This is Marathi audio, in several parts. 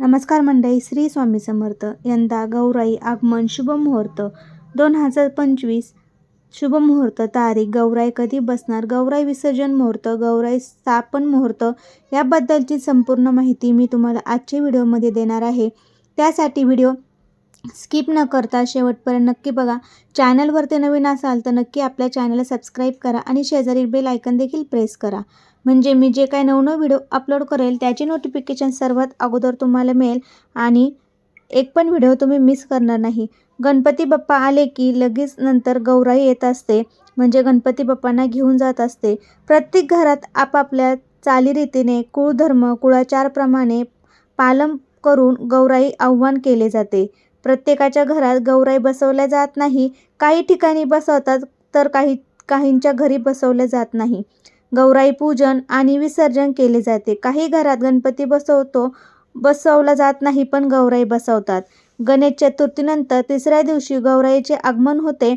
नमस्कार मंडळी श्री स्वामी समर्थ. यंदा गौराई आगमन शुभ मुहूर्त दोन हजार पंचवीस. शुभ मुहूर्त तारीख गौराई कधी बसणार? गौराई विसर्जन मुहूर्त गौराई स्थापन मुहूर्त याबद्दलची संपूर्ण माहिती मी तुम्हाला आजच्या व्हिडिओमध्ये देणार आहे. त्यासाठी व्हिडिओ स्किप न करता शेवटपर्यंत नक्की बघा. चॅनलवरती नवीन असाल तर नक्की आपल्या चॅनलला सबस्क्राईब करा आणि शेजारी बेल आयकन देखील प्रेस करा. म्हणजे मी जे काही नवनव व्हिडिओ अपलोड करेल त्याची नोटिफिकेशन सर्वात अगोदर तुम्हाला मिळेल आणि एक पण व्हिडिओ तुम्ही मिस करणार नाही. गणपती बाप्पा आले की लगेच नंतर गौराई येत असते म्हणजे गणपती बाप्पांना घेऊन जात असते. प्रत्येक घरात आपापल्या चालीरीतीने कुळधर्म कुळाचारप्रमाणे पालन करून गौराई आव्हान केले जाते. प्रत्येकाच्या घरात गौराई बसवल्या जात नाही. काही ठिकाणी बसवतात तर काही काहींच्या घरी बसवल्या जात नाही. गौराई पूजन आणि विसर्जन केले जाते. काही घरात गणपती बसवतो बसवला जात नाही पण गौराई बसवतात. गणेश चतुर्थीनंतर तिसऱ्या दिवशी गौराईचे आगमन होते.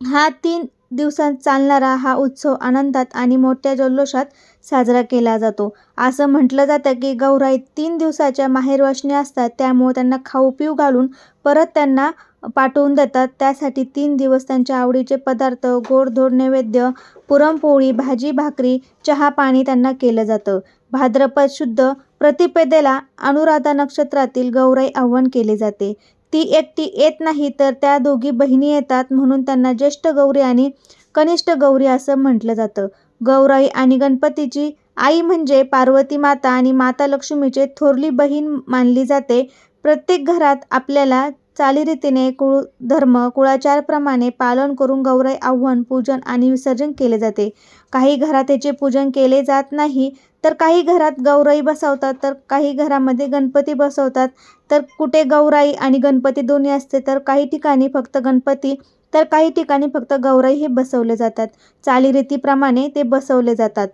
हा तीन दिवसांत चालणारा हा उत्सव आनंदात आणि मोठ्या जल्लोषात साजरा केला जातो. असं म्हटलं जातं की गौराई तीन दिवसाच्या माहेरवाशनी असतात त्यामुळे त्यांना खाऊ पिऊ घालून परत त्यांना पाठवून देतात. त्यासाठी तीन दिवस त्यांच्या आवडीचे पदार्थ गोडधोड नैवेद्य पुरणपोळी भाजी भाकरी चहा पाणी त्यांना केलं जातं. भाद्रपद शुद्ध प्रतिपेदेला अनुराधा नक्षत्रातील गौराई आव्हान केले जाते. ती एकटी येत नाही तर त्या दोघी बहिणी येतात म्हणून त्यांना ज्येष्ठ गौरी आणि कनिष्ठ गौरी असं म्हटलं जातं. गौराई आणि गणपतीची आई म्हणजे पार्वती माता आणि माता लक्ष्मीचे थोरली बहीण मानली जाते. प्रत्येक घरात आपल्याला चालीरीतीने कुळ धर्म कुळाचारप्रमाणे पालन करून गौराई आव्हान पूजन आणि विसर्जन केले जाते. काही घरात याचे पूजन केले जात नाही तर काही घरात गौराई बसवतात तर काही घरामध्ये गणपती बसवतात. तर कुठे गौराई आणि गणपती दोन्ही असते तर काही ठिकाणी फक्त गणपती तर काही ठिकाणी फक्त गौराई हे बसवले जातात. चालीरीतीप्रमाणे ते बसवले जातात.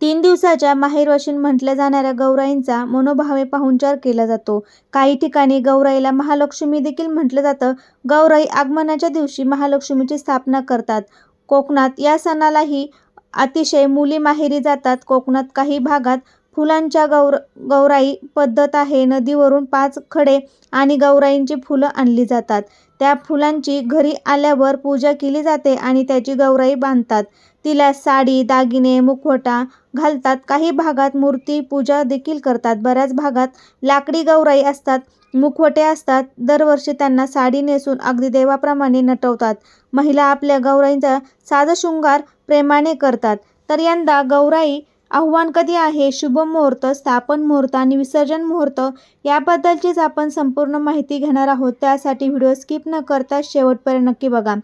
तीन दिवसाच्या माहेरवाशीन म्हटल्या जाणाऱ्या गौराईंचा मनोभावे पाहुणचार केला जातो. काही ठिकाणी गौराईला महालक्ष्मी देखील म्हटलं जातं. गौराई आगमनाच्या दिवशी महालक्ष्मीची स्थापना करतात. कोकणात या सणालाही अतिशय मुली माहेरी जातात. कोकणात काही भागात फुलांच्या गौर गौराई पद्धत आहे. नदीवरून पाच खडे आणि गौराईंची फुलं आणली जातात. त्या फुलांची घरी आल्यावर पूजा केली जाते आणि त्याची गौराई बांधतात. तिला साडी दागिने मुखवटा घालतात. काही भागात मूर्ती पूजा देखील करतात. बऱ्याच भागात लाकडी गौराई असतात. मुखवटे असतात. दरवर्षी त्यांना साडी नेसून अगदी देवाप्रमाणे नटवतात. महिला आपल्या गौराईंचा साजशृंगार प्रेमाने करतात. तर यंदा गौराई आव्हान कधी आहे? शुभ मुहूर्त स्थापन मुहूर्त आणि विसर्जन मुहूर्त याबद्दलचीच आपण संपूर्ण माहिती घेणार आहोत. त्यासाठी व्हिडिओ स्किप न करता शेवटपर्यंत नक्की बघा.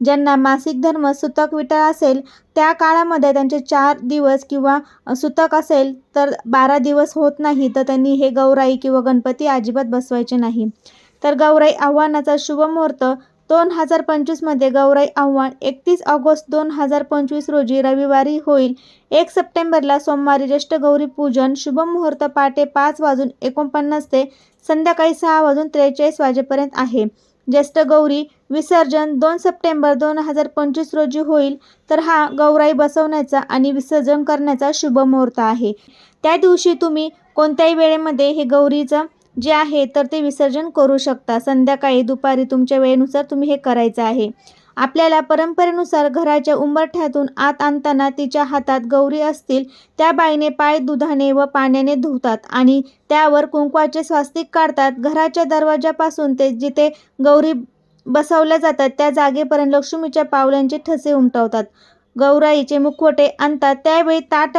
ज्यांना मासिक धर्म सुतक विटाळ असेल त्या काळामध्ये त्यांचे चार दिवस किंवा सुतक असेल तर बारा दिवस होत नाही तर त्यांनी हे गौराई किंवा गणपती अजिबात बसवायचे नाही. तर गौराई आव्हानाचा शुभ मुहूर्त दोन हजार पंचवीसमध्ये गौराई आव्हान एकतीस ऑगस्ट दोन हजार पंचवीस रोजी रविवारी होईल. एक सप्टेंबरला सोमवारी ज्येष्ठ गौरी पूजन शुभ मुहूर्त पहाटे पाच वाजून एकोणपन्नास ते संध्याकाळी सहा वाजून त्रेचाळीस वाजेपर्यंत आहे. ज्येष्ठ गौरी विसर्जन दोन सप्टेंबर दोन हजार पंचवीस रोजी होईल. तर हा गौराई बसवण्याचा आणि विसर्जन करण्याचा शुभ मुहूर्त आहे. त्या दिवशी तुम्ही कोणत्याही वेळेमध्ये हे गौरीचं जे आहे तर ते विसर्जन करू शकता. संध्याकाळी दुपारी तुमच्या वेळेनुसार तुम्ही हे करायचं आहे. आपल्याला परंपरेनुसार घराच्या उंबरठ्यातून आत आणताना तिच्या हातात गौरी असतील त्या बाईने पाय दुधाने व पाण्याने धुतात आणि त्यावर कुंकवाचे स्वास्तिक काढतात. घराच्या दरवाजापासून ते जिथे गौरी बसवल्या जातात त्या जागेपर्यंत लक्ष्मीच्या पावलांचे ठसे उमटवतात. गौराईचे मुखवटे आणतात. त्यावेळी ताट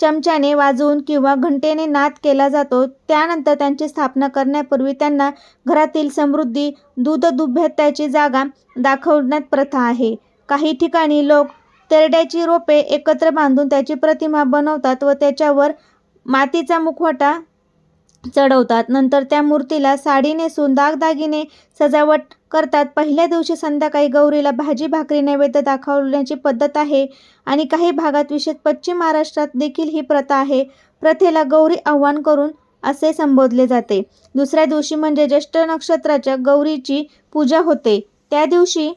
चमच्याने वाजवून किंवा घंटेने नाद केला जातो. त्यानंतर त्यांची स्थापना करण्यापूर्वी त्यांना घरातील समृद्धी दूध जागा दाखवण्यात प्रथा आहे. काही ठिकाणी लोक तेरड्याची रोपे एकत्र बांधून त्याची प्रतिमा बनवतात व त्याच्यावर मातीचा मुखवटा चढवतात. नंतर त्या मूर्तीला साडी नेसून दागदागिने सजावट करतात. पहिल्या दिवशी संध्याकाळी गौरीला भाजी भाकरी नैवेद्य दाखवण्याची पद्धत आहे आणि काही भागात विशेष पश्चिम महाराष्ट्रात देखील ही प्रथा आहे. प्रथेला गौरी आव्हान करून असे संबोधले जाते. दुसऱ्या दिवशी म्हणजे ज्येष्ठ नक्षत्राच्या गौरीची पूजा होते. त्या दिवशी